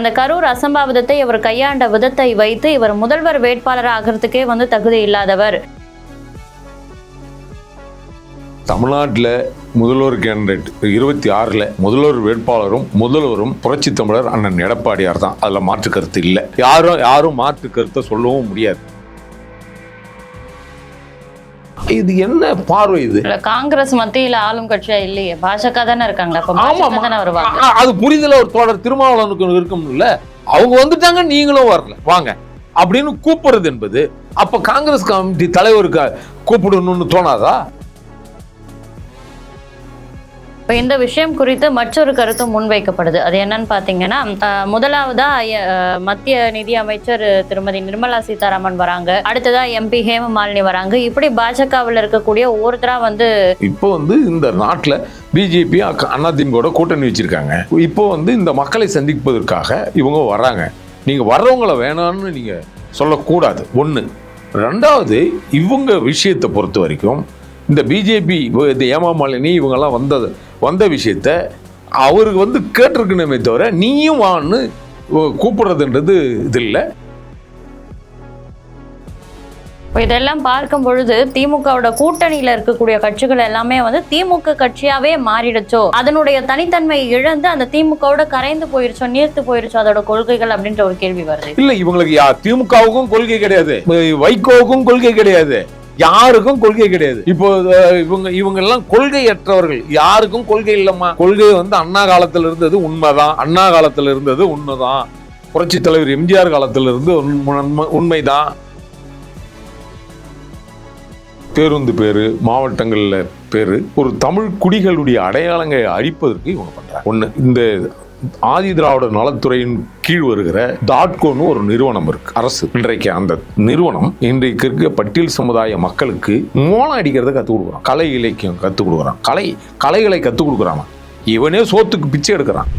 அந்த கரூர் அசம்பாவிதத்தை இவர் கையாண்ட விதத்தை வைத்து இவர் முதல்வர் வேட்பாளர் ஆகிறதுக்கே வந்து தகுதி இல்லாதவர். தமிழ்நாட்டில் முதல்வர் கேண்டிடேட் இருபத்தி ஆறில் முதல்வர் வேட்பாளரும் முதல்வரும் புரட்சி தமிழர் அண்ணன் எடப்பாடியார் தான். அதில் மாற்று கருத்து இல்லை. யாரும் யாரும் மாற்று கருத்தை சொல்லவும் முடியாது. இது என்ன பார்வை இது? காங்கிரஸ் மத்தியில ஆளும் கட்சியா இல்லையே. பாஜக தானே இருக்காங்களா அப்ப தானே வருவாங்க. அது புரிதல ஒரு தோழர் திருமாவளவனுக்கு இருக்கும்ல அவங்க வந்துட்டாங்க நீங்களும் வரல. வாங்க. அப்படின்னு கூப்பிடுறது என்பது அப்ப காங்கிரஸ் கமிட்டி தலைவருக்கு கூப்பிடணும்னு தோணாதா? இப்போ இந்த விஷயம் குறித்து மற்றொரு கருத்து முன்வைக்கப்படுது. அது என்னன்னு பார்த்தீங்கன்னா முதலாவதா மத்திய நிதி அமைச்சர் திருமதி நிர்மலா சீதாராமன் வராங்க. அடுத்ததா எம்பி ஹேமமாலினி வராங்க. இப்படி பாஜகவில் இருக்கக்கூடிய ஒவ்வொருத்தரா வந்து இப்போ வந்து இந்த நாட்டில் பிஜேபி அதிமுக கூட்டணி வச்சிருக்காங்க. இப்போ வந்து இந்த மக்களை சந்திப்பதற்காக இவங்க வராங்க. நீங்க வர்றவங்களை வேணாம்னு நீங்க சொல்லக்கூடாது. ஒன்று ரெண்டாவது இவங்க விஷயத்தை பொறுத்த வரைக்கும் இந்த பிஜேபி இந்த ஏமாமாலினி இவங்கெல்லாம் வந்தது வந்த விஷயத்த அவருக்கு வந்து கேட்டிருக்கணுமே தவிர நீயும் வான்னு கூப்பிடுறதுன்றது இது இல்லை. இப்ப இதெல்லாம் பார்க்கும் பொழுது திமுகவோட கூட்டணியில இருக்கக்கூடிய கட்சிகள் எல்லாமே வந்து திமுக கட்சியாவே மாறிடுச்சோ? அதனுடைய தனித்தன்மை இழந்து அந்த திமுகவோட கரைந்து போயிருச்சோ நீர்த்து போயிருச்சோ அதோட கொள்கைகள் அப்படின்ற ஒரு கேள்வி வருது. இல்ல இவங்களுக்கு யா திமுகவுக்கும் கொள்கை கிடையாது. வைகோவுக்கும் கொள்கை கிடையாது. யாருக்கும் கொள்கை கிடையாது. இப்போ இவங்க இவங்க எல்லாம் கொள்கையற்றவர்கள். யாருக்கும் கொள்கை இல்லம்மா. கொள்கை வந்து அண்ணா காலத்துல இருந்தது உண்மைதான். அண்ணா காலத்துல இருந்தது உண்மைதான். புரட்சி தலைவர் எம்ஜிஆர் காலத்துல இருந்து உண்மை- உண்மை- உண்மைதான். பேருந்து பேரு மாவட்டங்கள்ல பேரு ஒரு தமிழ் குடிகளுடைய அடையாளங்களை அழிப்பதற்கு இவங்க பண்றாங்க. ஒண்ணு இந்த ஆதி திராவிட நலத்துறையின் கீழ் வருகிற டாட்கோன்னு ஒரு நிறுவனம் இருக்கு. அரசு இன்றைக்கு அந்த நிறுவனம் இன்றைக்கு இருக்க பட்டியல் சமுதாய மக்களுக்கு மோளம் அடிக்கிறத கற்றுக் கொடுக்குறான். கலை இலக்கியம் கற்றுக் கொடுக்குறான். கலை கலைகளை கற்றுக் கொடுக்குறான். இவனே சோத்துக்கு பிச்சை எடுக்கிறான்.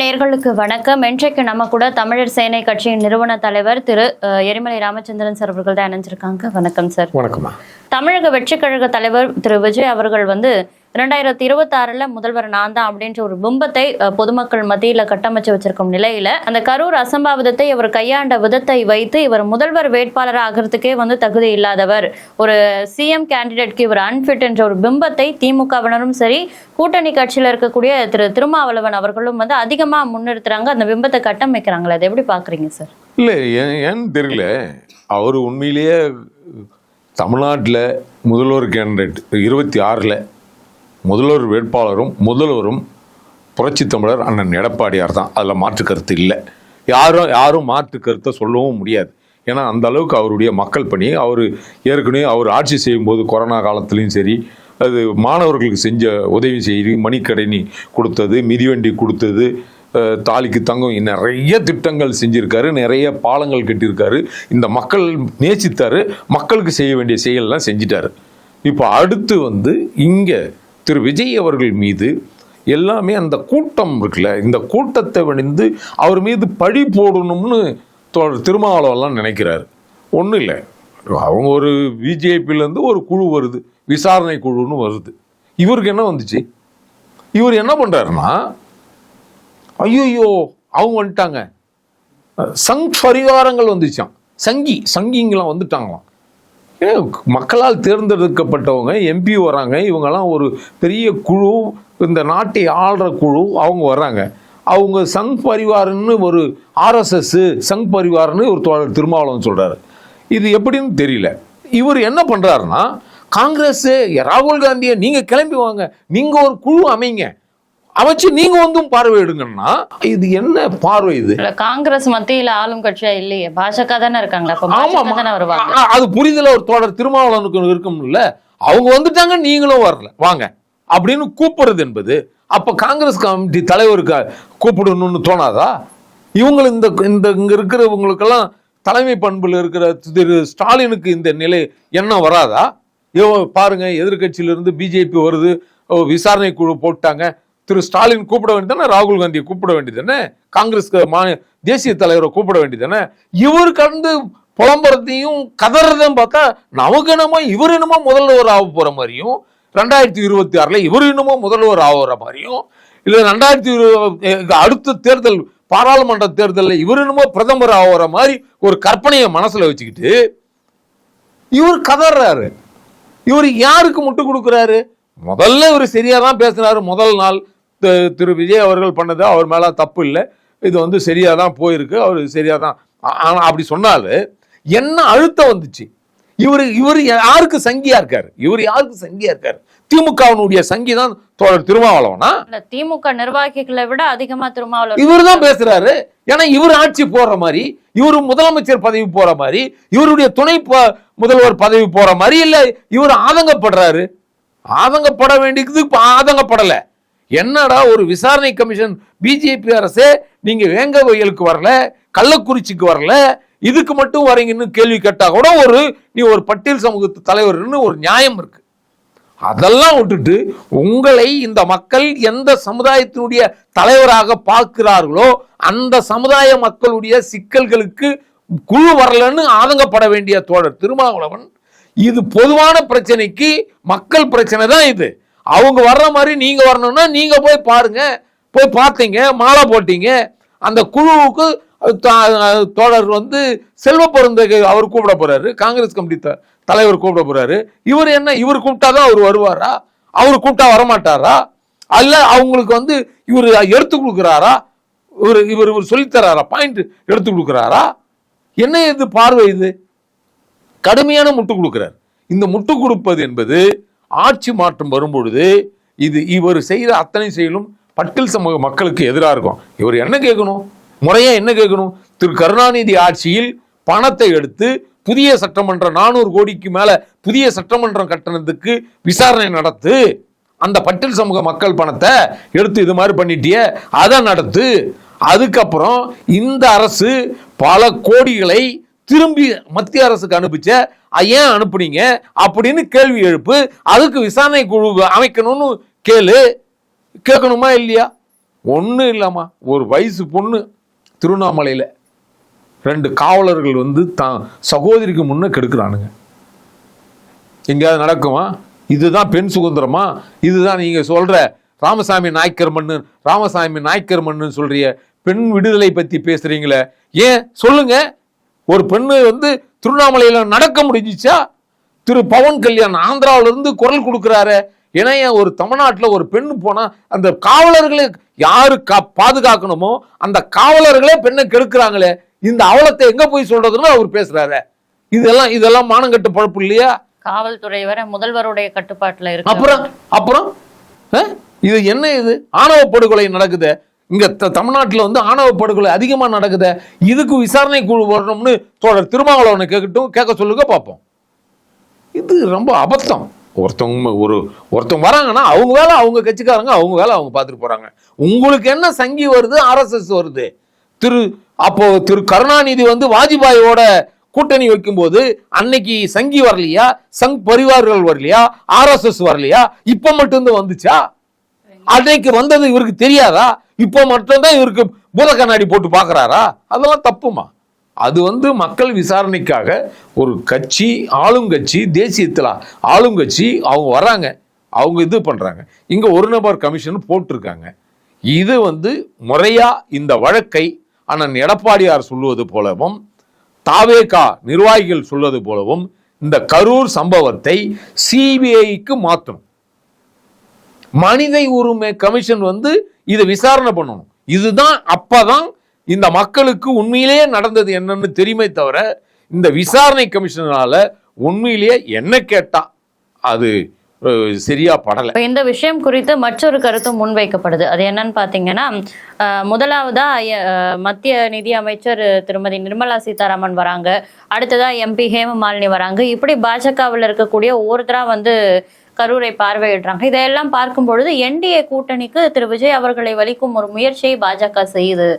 நேர்களுக்கு வணக்கம். இன்றைக்கு நம்ம கூட தமிழர் சேனை கட்சியின் நிறுவன தலைவர் திரு எரிமலை ராமச்சந்திரன் சார் அவர்கள் தான் இணைஞ்சிருக்காங்க. வணக்கம் சார். வணக்கம்மா. தமிழக வெற்றிக் கழக தலைவர் திரு விஜய் அவர்கள் வந்து ரெண்டாயிரத்தி இருபத்தாறில் முதல்வர் நான் தான் அப்படின்ற ஒரு பிம்பத்தை பொதுமக்கள் மத்தியில கட்டமைச்சு வச்சிருக்கும் நிலையில அந்த கரூர் அசம்பாவிதத்தை இவர் கையாண்ட விதத்தை வைத்து இவர் முதல்வர் வேட்பாளர் ஆகிறதுக்கே வந்து தகுதி இல்லாதவர். ஒரு சிஎம் கேண்டிடேட்க்கு இவர் அன்ஃபிட் என்ற ஒரு பிம்பத்தை திமுகவினரும் சரி கூட்டணி கட்சியில இருக்கக்கூடிய திரு திருமாவளவன் அவர்களும் வந்து அதிகமா முன்னிறுத்துறாங்க. அந்த பிம்பத்தை கட்டமைக்கிறாங்களே அதை எப்படி பாக்குறீங்க சார்? இல்லை ஏன்னு தெரியல. அவர் உண்மையிலேயே தமிழ்நாட்டில் முதல்வர் கேண்டிடேட் இருபத்தி ஆறில் முதல்வர் வேட்பாளரும் முதல்வரும் புரட்சி தமிழர் அண்ணன் எடப்பாடியார் தான். அதில் மாற்று கருத்து இல்லை. யாரும் யாரும் மாற்று கருத்தை சொல்லவும் முடியாது. ஏன்னா அந்த அளவுக்கு அவருடைய மக்கள் பணி அவர் ஏற்கனவே அவர் ஆட்சி செய்யும்போது கொரோனா காலத்துலேயும் சரி அது மாணவர்களுக்கு செஞ்ச உதவி செய்து மணிக்கடைனி கொடுத்தது மிதிவண்டி கொடுத்தது தாலிக்கு தங்கம் நிறைய திட்டங்கள் செஞ்சுருக்காரு நிறைய பாலங்கள் கட்டியிருக்காரு. இந்த மக்கள் நேசித்தார் மக்களுக்கு செய்ய வேண்டிய செயல்லாம் செஞ்சிட்டாரு. இப்போ அடுத்து வந்து இங்கே திரு விஜய் அவர்கள் மீது எல்லாமே அந்த கூட்டம் இருக்குல்ல இந்த கூட்டத்தை வணிந்து அவர் மீது பழி போடணும்னு தோழர் திருமாவளவன்லாம் நினைக்கிறாரு. ஒன்றும் இல்லை. அவங்க ஒரு பிஜேபியிலேருந்து ஒரு குழு வருது விசாரணை குழுன்னு வருது. இவருக்கு என்ன வந்துச்சு? இவர் என்ன பண்ணுறாருன்னா ஐயோ அவங்க வந்துட்டாங்க. சங் பரிவாரங்கள் வந்துச்சான் சங்கி சங்கிங்கெல்லாம் வந்துட்டாங்களாம். மக்களால் தேர்ந்தெடுக்கப்பட்டவங்க எம்பி வராங்க. இவங்கெல்லாம் ஒரு பெரிய குழு இந்த நாட்டை ஆள்ற குழு அவங்க வர்றாங்க அவங்க சங் பரிவாரன்னு ஒரு ஆர்எஸ்எஸ் சங் பரிவார்னு ஒரு தோழர் திருமாவளவன் சொல்கிறாரு இது எப்படின்னு தெரியல. இவர் என்ன பண்ணுறாருன்னா காங்கிரஸ் ராகுல் காந்தியை நீங்கள் கிளம்பி வாங்க. நீங்கள் ஒரு குழு அமைங்க. அமைச்சு நீங்க வந்தும் பார்வையிடுங்கன்னா இது என்ன பார்வை இது? காங்கிரஸ் மத்தியில ஆளும் கட்சியா இல்லையே. பாஜக தானே இருக்காங்களா அது புரிதல ஒரு தோழர் திருமாவளவனுக்கு இருக்கும்ல. அவங்க வந்துட்டாங்க நீங்களும் வரல. வாங்க. அப்படின்னு கூப்பிடுறது என்பது அப்ப காங்கிரஸ் கமிட்டி தலைவருக்கு கூப்பிடணும்னு தோணாதா? இவங்க இந்த இந்த இங்க இருக்கிறவங்களுக்கெல்லாம் தலைமை பண்புல இருக்கிற திரு ஸ்டாலினுக்கு இந்த நிலை என்ன வராதா? பாருங்க எதிர்க்கட்சியில இருந்து பிஜேபி வருது விசாரணை குழு போட்டாங்க திரு ஸ்டாலின் கூப்பிட வேண்டியதானே ராகுல் காந்தியை கூப்பிட வேண்டியதானே காங்கிரஸ் க- மா தேசிய தலைவரை கூப்பிட வேண்டியதானே இவர் கடந்து புலம்புறதையும் கதறதையும் பார்த்தா நமக்கு என்னமோ இவர் என்னமோ முதல்வர் ஆக போகிற மாதிரியும் ரெண்டாயிரத்தி இருபத்தி ஆறில் இவர் என்னமோ முதல்வர் ஆகிற மாதிரியும் இல்லை ரெண்டாயிரத்தி இரு- அடுத்த தேர்தல் பாராளுமன்ற தேர்தலில் இவர் என்னமோ பிரதமர் ஆகிற மாதிரி ஒரு கற்பனையை மனசில் வச்சுக்கிட்டு இவர் கதறாரு. இவர் யாருக்கு முட்டு கொடுக்குறாரு? முதல்ல இவர் சரியாக தான் பேசினாரு. முதல் நாள் திரு விஜய் அவர்கள் பண்ணது அவர் மேல தப்பு இல்லை. இது வந்து சரியா தான் போயிருக்கு. அவர் சரியா தான் ஆ- ஆனா அப்படி சொன்னாரு. என்ன அழுத்தம் வந்துச்சு? இவர் இவர் யாருக்கு சங்கியா இருக்காரு? இவர் யாருக்கு சங்கியா இருக்காரு? திமுகவினுடைய சங்கி தான் தோழர் திருமாவளவனா? திமுக நிர்வாகிகளை விட அதிகமா திருமாவளவன் இவர் தான் பேசுறாரு. ஏன்னா இவர் ஆட்சி போற மாதிரி இவர் முதலமைச்சர் பதவி போற மாதிரி இவருடைய துணை முதல்வர் பதவி போற மாதிரி இல்ல இவர் ஆதங்கப்படுறாரு. ஆதங்கப்பட வேண்டியது ஆதங்கப்படல. என்னடா ஒரு விசாரணை கமிஷன் பிஜேபி அரசே நீங்க வேங்க வயலுக்கு வரல கள்ளக்குறிச்சிக்கு வரல இதுக்கு மட்டும் வரீங்கன்னு கேள்வி கேட்டா கூட ஒரு நீ ஒரு பட்டியல் சமூகத்து தலைவர்னு ஒரு நியாயம் இருக்கு. அதெல்லாம் விட்டுட்டு உங்களை இந்த மக்கள் எந்த சமுதாயத்தினுடைய தலைவராக பார்க்கிறார்களோ அந்த சமுதாய மக்களுடைய சிக்கல்களுக்கு குழு வரலன்னு ஆதங்கப்பட வேண்டிய தோழர் திருமாவளவன் இது பொதுவான பிரச்சனைக்கு மக்கள் பிரச்சனை தான் இது. அவங்க வர்ற மாதிரி நீங்க வரணும்னா நீங்க போய் பாருங்க. போய் பார்த்தீங்க மாலை போட்டீங்க. அந்த குழுவுக்கு த- தோழர் வந்து செல்வ பிறந்தகை அவர் கூப்பிட போறாரு. காங்கிரஸ் கமிட்டி த- தலைவர் கூப்பிட போறாரு. இவர் என்ன இவர் கூப்பிட்டாதான் அவர் வருவாரா? அவர் கூப்பிட்டா வரமாட்டாரா? அல்ல அவங்களுக்கு வந்து இவர் எடுத்து கொடுக்குறாரா? இவர் இவர் இவர் சொல்லித்தராரா பாயிண்ட் எடுத்து கொடுக்குறாரா? என்ன இது பார்வை இது? கடுமையான முட்டு கொடுக்குறார். இந்த முட்டு கொடுப்பது என்பது ஆட்சி மாற்றம் வரும்பொழுது இது இவர் செய்கிற அத்தனை செயலும் பட்டில் சமூக மக்களுக்கு எதிராக இருக்கும். இவர் என்ன கேட்கணும்? முறையாக என்ன கேட்கணும்? திரு கருணாநிதி ஆட்சியில் பணத்தை எடுத்து புதிய சட்டமன்றம் நானூறு கோடிக்கு மேலே புதிய சட்டமன்றம் கட்டணத்துக்கு விசாரணை நடத்து அந்த பட்டில் சமூக மக்கள் பணத்தை எடுத்து இது மாதிரி பண்ணிட்டியே அதை நடத்து அதுக்கப்புறம் இந்த அரசு பல கோடிகளை திரும்பி மத்திய அரசுக்கு அனுப்பிச்ச ஏன் அனுப்புனீங்க? அப்படின்னு கேள்வி எழுப்பு அதுக்கு விசாரணை குழு அமைக்கணும்னு கேளு. கேட்கணுமா இல்லையா? ஒன்றும் இல்லைம்மா ஒரு வயசு பொண்ணு திருவண்ணாமலையில் ரெண்டு காவலர்கள் வந்து தான் சகோதரிக்கு முன்னே கெடுக்கிறானுங்க. எங்கேயாவது நடக்குமா? இதுதான் பெண் சுதந்திரமா? இதுதான் நீங்கள் சொல்கிற ராமசாமி நாய்க்கர் மண்ணு ராமசாமி நாய்க்கர் மண்ணுன்னு சொல்கிறிய பெண் விடுதலை பற்றி பேசுகிறீங்களே ஏன்? சொல்லுங்கள் ஒரு பெண்ணு வந்து திருவண்ணாமலையில நடக்க முடிஞ்சிச்சா? திரு பவன் கல்யாண் ஆந்திராவுல இருந்து குரல் கொடுக்குறாரு ஏன்னா ஏன் ஒரு தமிழ்நாட்டில் ஒரு பெண்ணு போனா அந்த காவலர்களே யாரு கா பாதுகாக்கணுமோ அந்த காவலர்களே பெண்ணை கெடுக்கிறாங்களே இந்த அவலத்தை எங்க போய் சொல்றதுன்னு அவர் பேசுறாரு. இதெல்லாம் இதெல்லாம் மானங்கட்டு பழப்பு இல்லையா? காவல்துறை வரை முதல்வருடைய கட்டுப்பாட்டுல இருக்கு. அப்புறம் அப்புறம்? இது என்ன இது? ஆணவ படுகொலை நடக்குது. இங்கே த- வந்து ஆணவ படுகொலை அதிகமாக நடக்குது இதுக்கு விசாரணை குழு வரணும்னு தோழர் திருமாவளவனை கேட்கட்டும் கேட்க சொல்லுங்க பார்ப்போம் இது ரொம்ப அபத்தம். ஒருத்தவங்க ஒரு ஒருத்தவங்க வராங்கன்னா அவங்க வேலை அவங்க கட்சிக்காரங்க அவங்க வேலை அவங்க பார்த்துட்டு போகிறாங்க உங்களுக்கு என்ன சங்கி வருது ஆர்எஸ்எஸ் வருது? திரு அப்போ திரு கருணாநிதி வந்து வாஜ்பாயோட கூட்டணி வைக்கும்போது அன்னைக்கு சங்கி வரலையா? சங் பரிவார்கள் வரலையா? ஆர்எஸ்எஸ் வரலையா? இப்போ மட்டும்தான் வந்துச்சா? அன்னைக்கு வந்தது இவருக்கு தெரியாதா? இப்போ மட்டும்தான் இவருக்கு பூத கண்ணாடி போட்டு பார்க்குறாரா? அதெல்லாம் தப்புமா? அது வந்து மக்கள் விசாரணைக்காக ஒரு கட்சி ஆளுங்கட்சி தேசியத்தில் ஆளுங்கட்சி அவங்க வராங்க அவங்க இது பண்ணுறாங்க இங்கே ஒரு நபர் கமிஷன் போட்டிருக்காங்க. இது வந்து முறையாக இந்த வழக்கை அண்ணன் எடப்பாடியார் சொல்லுவது போலவும் தாவேகா நிர்வாகிகள் சொல்வது போலவும் இந்த கரூர் சம்பவத்தை சிபிஐக்கு மாற்றணும் மனித உரிமை கமிஷன் வந்து இதை விசாரணை பண்ணணும். இதுதான் அப்பதான் இந்த மக்களுக்கு உண்மையிலேயே நடந்தது என்னன்னு தெரியுமே தவிர இந்த விசாரணை கமிஷனால உண்மையிலேயே என்ன கேட்டா அது சரியா படல. இந்த விஷயம் குறித்து மற்றொரு கருத்தும் முன்வைக்கப்படுது. அது என்னன்னு பாத்தீங்கன்னா முதலாவதா மத்திய நிதி அமைச்சர் திருமதி நிர்மலா சீதாராமன் வராங்க. அடுத்ததா எம்பி ஹேமமாலினி வராங்க. இப்படி பாஜகவில் இருக்கக்கூடிய ஒவ்வொருத்தரா வந்து கரூரை பார்வையிடுறாங்க. இதையெல்லாம் பார்க்கும் பொழுது என்டிஏ கூட்டணிக்கு திரு விஜய் அவர்களை வலிக்கும் ஒரு முயற்சியை பாஜக செய்யுது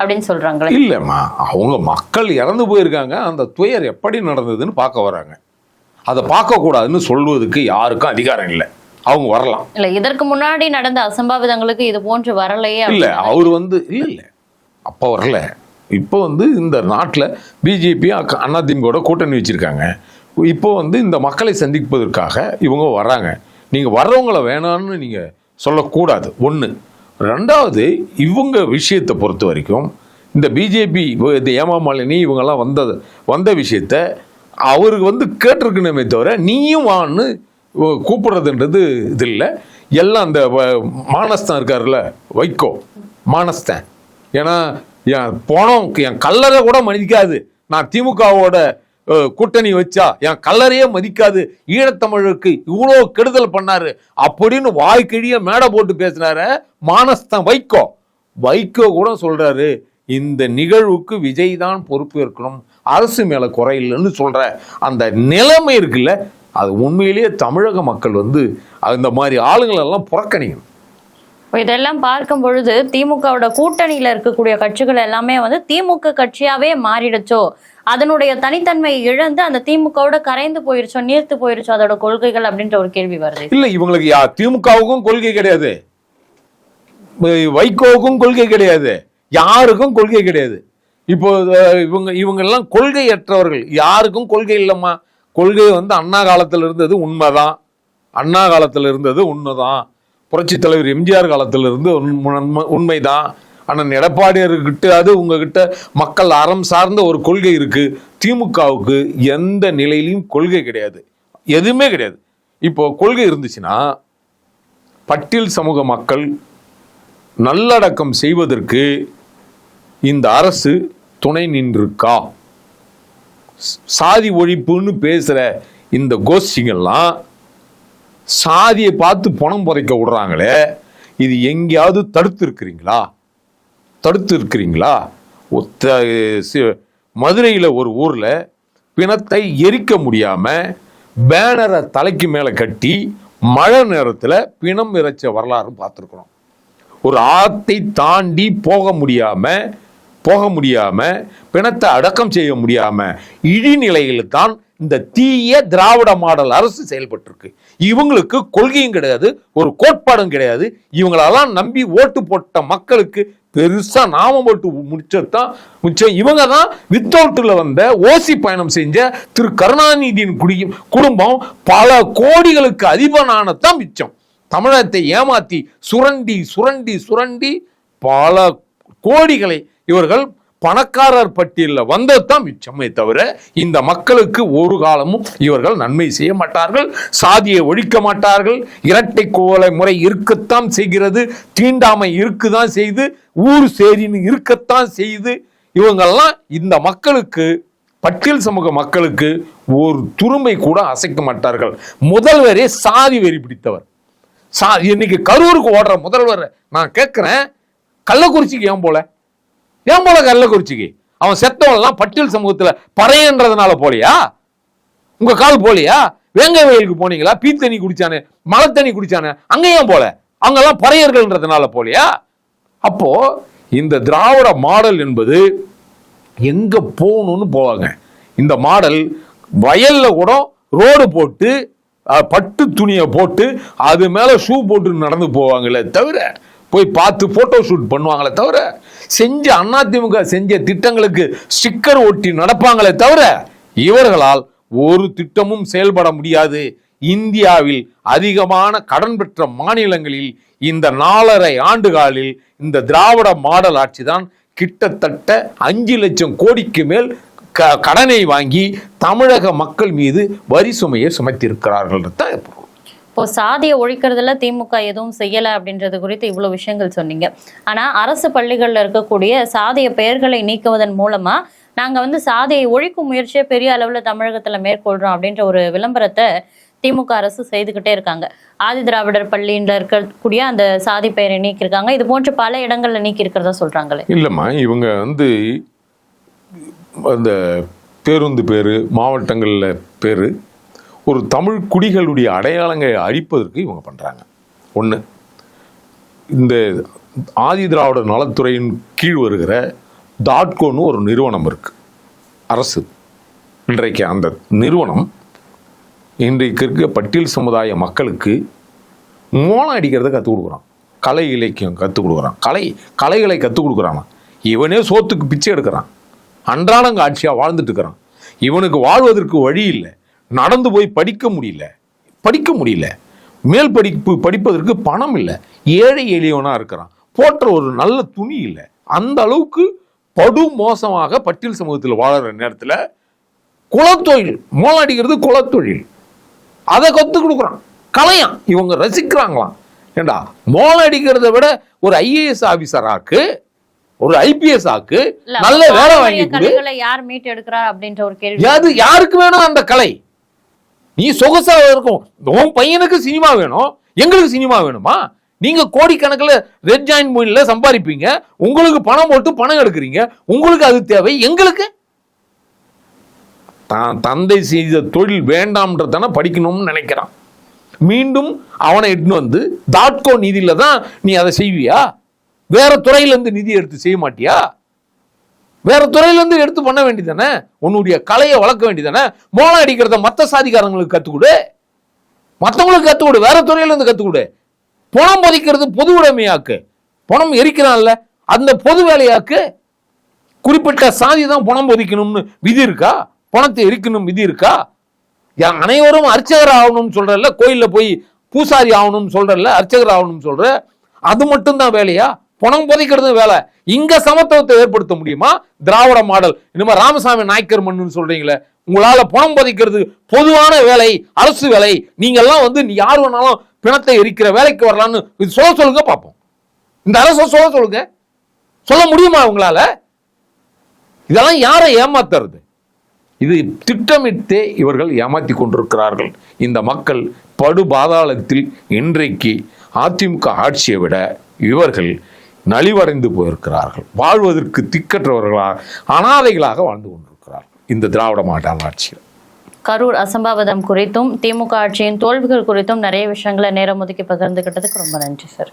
அப்படின்னு சொல்றாங்களே. இல்லைம்மா அவங்க மக்கள் இறந்து போயிருக்காங்க. அந்த துயர் எப்படி நடந்ததுன்னு பார்க்க வராங்க. அதை பார்க்கக்கூடாதுன்னு சொல்வதுக்கு யாருக்கும் அதிகாரம் இல்லை. அவங்க வரலாம். இல்ல இதற்கு முன்னாடி நடந்த அசம்பாவிதங்களுக்கு இது போன்று வரலையே இல்ல அவர் வந்து இல்ல இல்ல. அப்ப வரல. இப்போ வந்து இந்த நாட்டில் பிஜேபி அதிமுகவோட கூட்டணி வச்சுருக்காங்க. இப்போ வந்து இந்த மக்களை சந்திப்பதற்காக இவங்க வர்றாங்க. நீங்கள் வர்றவங்கள வேணான்னு நீங்கள் சொல்லக்கூடாது. ஒன்று ரெண்டாவது இவங்க விஷயத்தை பொறுத்த வரைக்கும் இந்த பிஜேபி இந்த ஏமாமாலினி இவங்கெல்லாம் வந்த வந்த விஷயத்த அவருக்கு வந்து கேட்டிருக்கணுமே தவிர நீயும் வான்னு கூப்பிட்றதுன்றது கூப்பிடுறதுன்றது இது இல்லை. எல்லாம் அந்த வ- மானஸ்தான் இருக்காருல்ல வைக்கோ மானஸ்தான். ஏன்னா என் போனோம் என் கல்லறை கூட மதிக்காது நான் திமுகவோட கூட்டணி வச்சா என் கல்லறையே மதிக்காது. ஈழத்தமிழருக்கு இவ்வளோ கெடுதல் பண்ணாரு. அப்படின்னு வாய்க்கிழிய மேடை போட்டு பேசினார மானஸ்தான் வைகோ. வைகோ கூட சொல்றாரு இந்த நிகழ்வுக்கு விஜய் தான் பொறுப்பு இருக்கணும். அரசு மேல குறையில்லைன்னு சொல்கிற சொல்ற அந்த நிலைமை இருக்குல்ல அது உண்மையிலேயே தமிழக மக்கள் வந்து அந்த மாதிரி ஆளுங்களெல்லாம் புறக்கணிக்கணும். இதெல்லாம் பார்க்கும் பொழுது திமுகவோட கூட்டணியில இருக்கக்கூடிய கட்சிகள் எல்லாமே வந்து திமுக கட்சியாவே மாறிடுச்சோ? அதனுடைய தனித்தன்மை இழந்து அந்த திமுகவோட கரைந்து போயிருச்சோ நீர்த்து போயிருச்சோ அதோட கொள்கைகள் அப்படின்ற ஒரு கேள்வி வருது. இல்ல இவங்களுக்கு யா திமுகவுக்கும் கொள்கை கிடையாது. வைகோவுக்கும் கொள்கை கிடையாது. யாருக்கும் கொள்கை கிடையாது. இப்போ இவங்க இவங்க எல்லாம் கொள்கையற்றவர்கள். யாருக்கும் கொள்கை இல்லைம்மா. கொள்கை வந்து அண்ணா காலத்தில் இருந்தது உண்மைதான். அண்ணா காலத்தில் இருந்தது உண்மைதான். புரட்சி தலைவர் எம்ஜிஆர் காலத்திலிருந்து உண்மை- உண்மை- உண்மைதான். அண்ணன் எடப்பாடியர்கிட்ட அது உங்ககிட்ட மக்கள் அறம் சார்ந்த ஒரு கொள்கை இருக்கு. திமுகவுக்கு எந்த நிலையிலையும் கொள்கை கிடையாது. எதுவுமே கிடையாது. இப்போ கொள்கை இருந்துச்சுன்னா பட்டியல் சமூக மக்கள் நல்லடக்கம் செய்வதற்கு இந்த அரசு துணை நின்றிருக்கா? சாதி ஒழிப்புன்னு பேசுகிற இந்த கோஷ்டிங்கெல்லாம் சாதியை பார்த்து பணம் புதைக்க விடுறாங்களே இது எங்கேயாவது தடுத்து இருக்கிறீங்களா தடுத்து இருக்கிறீங்களா ஒத்த மதுரையில் ஒரு ஊரில் பிணத்தை எரிக்க முடியாமல் பேனரை தலைக்கு மேலே கட்டி மழை நேரத்தில் பிணம் இறைச்ச வரலாறு பார்த்துருக்குறோம். ஒரு ஆத்தை தாண்டி போக முடியாமல் போக முடியாமல் பிணத்தை அடக்கம் செய்ய முடியாமல் இழிநிலையில் தான் இந்த தீய திராவிட மாடல் அரசு செயல்பட்டிருக்கு. இவங்களுக்கு கொள்கையும் கிடையாது ஒரு கோட்பாடும் கிடையாது. இவங்களெல்லாம் நம்பி ஓட்டு போட்ட மக்களுக்கு பெருசாக நாமம் போட்டு முடிச்சதுதான் மிச்சம். இவங்க தான் வித்தவுட்டில் வந்த ஓசி பயணம் செஞ்ச திரு கருணாநிதியின் குடி குடும்பம் பல கோடிகளுக்கு அதிபனானதான் மிச்சம். தமிழகத்தை ஏமாத்தி சுரண்டி சுரண்டி சுரண்டி பல கோடிகளை இவர்கள் பணக்காரர் பட்டியலில் வந்தது தான் மிச்சமே தவிர இந்த மக்களுக்கு ஒரு காலமும் இவர்கள் நன்மை செய்ய மாட்டார்கள் சாதியை ஒழிக்க மாட்டார்கள். இரட்டை கோலை முறை இருக்கத்தான் செய்கிறது தீண்டாமை இருக்குதான் செய்து ஊர் சேரின்னு இருக்கத்தான் செய்து. இவங்கெல்லாம் இந்த மக்களுக்கு பட்டியல் சமூக மக்களுக்கு ஒரு துரும்பை கூட அசைக்க மாட்டார்கள். முதல்வரே சாதி வெறி பிடித்தவர். சா இன்னைக்கு கரூருக்கு ஓடுற முதல்வர் நான் கேட்குறேன் கள்ளக்குறிச்சிக்கு ஏன் போல? ஏன் போல கள்ளக்குறிச்சிக்கு அவன் செத்தவன்லாம் பட்டியல் சமூகத்தில் பறையன்றதுனால போலியா? உங்க கால் போலியா? வேங்க வயலுக்கு போனீங்களா? பீ தண்ணி குடிச்சானு மழை தண்ணி குடிச்சானு அங்கே ஏன் போல? அவங்கெல்லாம் பறையர்கள்ன்றதுனால போலியா? அப்போ இந்த திராவிட மாடல் என்பது எங்க போகணும்னு போவாங்க. இந்த மாடல் வயல்ல கூட ரோடு போட்டு பட்டு துணியை போட்டு அது மேல ஷூ போட்டு நடந்து போவாங்களே தவிர போய் பார்த்து போட்டோ ஷூட் பண்ணுவாங்களே தவிர செஞ்ச அதிமுக செஞ்ச திட்டங்களுக்கு ஸ்டிக்கர் ஒட்டி நடப்பாங்களே தவிர இவர்களால் ஒரு திட்டமும் செயல்பட முடியாது. இந்தியாவில் அதிகமான கடன் பெற்ற மாநிலங்களில் இந்த நாலரை ஆண்டுகாலில் இந்த திராவிட மாடல் ஆட்சிதான் கிட்டத்தட்ட அஞ்சு லட்சம் கோடிக்கு மேல் க- கடனை வாங்கி தமிழக மக்கள் மீது வரி சுமையை சுமத்தியிருக்கிறார்கள் தான் இப்போ சாதியை ஒழிக்கிறதுல திமுக எதுவும் செய்யல அப்படின்றது குறித்து இவ்வளவு விஷயங்கள் சொன்னீங்க. ஆனா அரசு பள்ளிகள்ல இருக்கக்கூடிய சாதிய பெயர்களை நீக்குவதன் மூலமா நாங்க வந்து சாதியை ஒழிக்கும் முயற்சியை பெரிய அளவுல தமிழகத்துல மேற்கொள்றோம் அப்படின்ற ஒரு விளம்பரத்தை திமுக அரசு செய்துக்கிட்டே இருக்காங்க. ஆதி திராவிடர் பள்ளியில இருக்கக்கூடிய அந்த சாதி பெயரை நீக்கியிருக்காங்க. இது போன்று பல இடங்கள்ல நீக்கி இருக்கிறதா சொல்றாங்களே. இல்லைம்மா இவங்க வந்து அந்த பேருந்து பேர் மாவட்டங்களில் பேர் ஒரு தமிழ் குடிகளுடைய அடையாளங்களை அழிப்பதற்கு இவங்க பண்ணுறாங்க ஒன்று இந்த ஆதி திராவிட நலத்துறையின் கீழ் வருகிற டாட்கோன்னு ஒரு நிறுவனம் இருக்குது அரசு. இன்றைக்கு அந்த நிறுவனம் இன்றைக்கு இருக்க பட்டியல் சமுதாய மக்களுக்கு மோளம் அடிக்கிறத கற்றுக் கொடுக்குறான். கலை இலக்கியம் கற்றுக் கொடுக்குறான். கலை கலைகளை கற்றுக் கொடுக்குறான். இவனே சோத்துக்கு பிச்சை எடுக்கிறான். அன்றாடம் காட்சியாக வாழ்ந்துட்டு இருக்கிறான். இவனுக்கு வாழ்வதற்கு வழி இல்லை. நடந்து போய் படிக்க முடியல. படிக்க முடியல. மேல் படிப்பு படிப்பதற்கு பணம் இல்லை. ஏழை எளியவனாக இருக்கிறான். போற்ற ஒரு நல்ல துணி இல்லை. அந்த அளவுக்கு படு மோசமாக பட்டியல் சமூகத்தில் வாழற நேரத்தில் குலத்தொழில் அடிக்கிறது குலத்தொழில். அதை கத்து கொடுக்குறான். கலையான் இவங்க ரசிக்கிறாங்களாம். ஏண்டா? மோளம் அடிக்கிறத விட ஒரு ஐஏஎஸ் ஆபீசர் ஆக்கு ஒரு ஐபிஎஸ் ஆக்கு நல்ல வேலை வாங்கி யார் மீட்டு எடுக்கிறார் அப்படின்ற ஒரு கேள்வி. அது யாருக்கு வேணும் அந்த கலை? நீ சொகுசா இருக்கும். உன் பையனுக்கு சினிமா வேணும். எங்களுக்கு சினிமா வேணுமா? நீங்க கோடிக்கணக்கில் ரெட் ஜாயின் மூவில சம்பாதிப்பீங்க. உங்களுக்கு பணம் போட்டு பணம் எடுக்கிறீங்க. உங்களுக்கு அது தேவை. எங்களுக்கு? தான் தந்தை செய்த தொழில் வேண்டாம்ன்றதான படிக்கணும்னு நினைக்கிறான். மீண்டும் அவனை இட்டுன்னு வந்து தாட்கோ நிதியில தான் நீ அதை செய்வியா? வேற துறையிலேருந்து நிதி எடுத்து செய்ய மாட்டியா? வேற துறையிலேருந்து எடுத்து பண்ண வேண்டியதானே உன்னுடைய கலையை வளர்க்க வேண்டியதானே மோளம் அடிக்கிறத மற்ற சாதிக்காரங்களுக்கு கற்றுக்கொடு மற்றவங்களுக்கு கற்றுக் கொடு வேற துறையிலேருந்து கற்றுக்கொடு பணம் பதிக்கிறது பொது உடைமையாக்கு. பணம் எரிக்கிறான்ல. அந்த பொது வேலையாக்கு குறிப்பிட்ட சாதி தான் பணம் பொதிக்கணும்னு விதி இருக்கா? பணத்தை எரிக்கணும் விதி இருக்கா? யா- அனைவரும் அர்ச்சகர் ஆகணும்னு சொல்றல கோயிலில் போய் பூசாரி ஆகணும்னு சொல்றல அர்ச்சகர் ஆகணும்னு சொல்ற? அது மட்டும்தான் வேலையா? பணம் புதைக்கிறது வேலை. இங்க சமத்துவத்தை ஏற்படுத்த முடியுமா? திராவிட மாடல். இனிமே ராமசாமி நாயக்கர் மண்ணுன்னு சொல்றீங்களே உங்களால பணம் புதைக்கிறது பொதுவான வேலை அரசு வேலை. நீங்க எல்லாம் வந்து நீ யார் வேணாலும் பிணத்தை எரிக்கிற வேலைக்கு வரலான்னு இது சொல்ல சொல்லுங்க பார்ப்போம். இந்த அரசை சொல்ல சொல்லுங்க. சொல்ல முடியுமா உங்களால? இதெல்லாம் யாரை ஏமாத்துறது? இது திட்டமிட்டே இவர்கள் ஏமாத்தி கொண்டிருக்கிறார்கள். இந்த மக்கள் படு பாதாளத்தில் இன்றைக்கு அதிமுக ஆட்சியை விட இவர்கள் நலிவடைந்து போயிருக்கிறார்கள். வாழ்வதற்கு திக்கற்றவர்களாக அனாதைகளாக வாழ்ந்து கொண்டிருக்கிறார்கள். இந்த திராவிட மாடல் ஆட்சியில். கரூர் அசம்பாவிதம் குறித்தும் திமுக ஆட்சியின் தோல்விகள் குறித்தும் நிறைய விஷயங்களை நேரம் ஒதுக்கி பகிர்ந்துகிட்டதுக்கு ரொம்ப நன்றி சார்.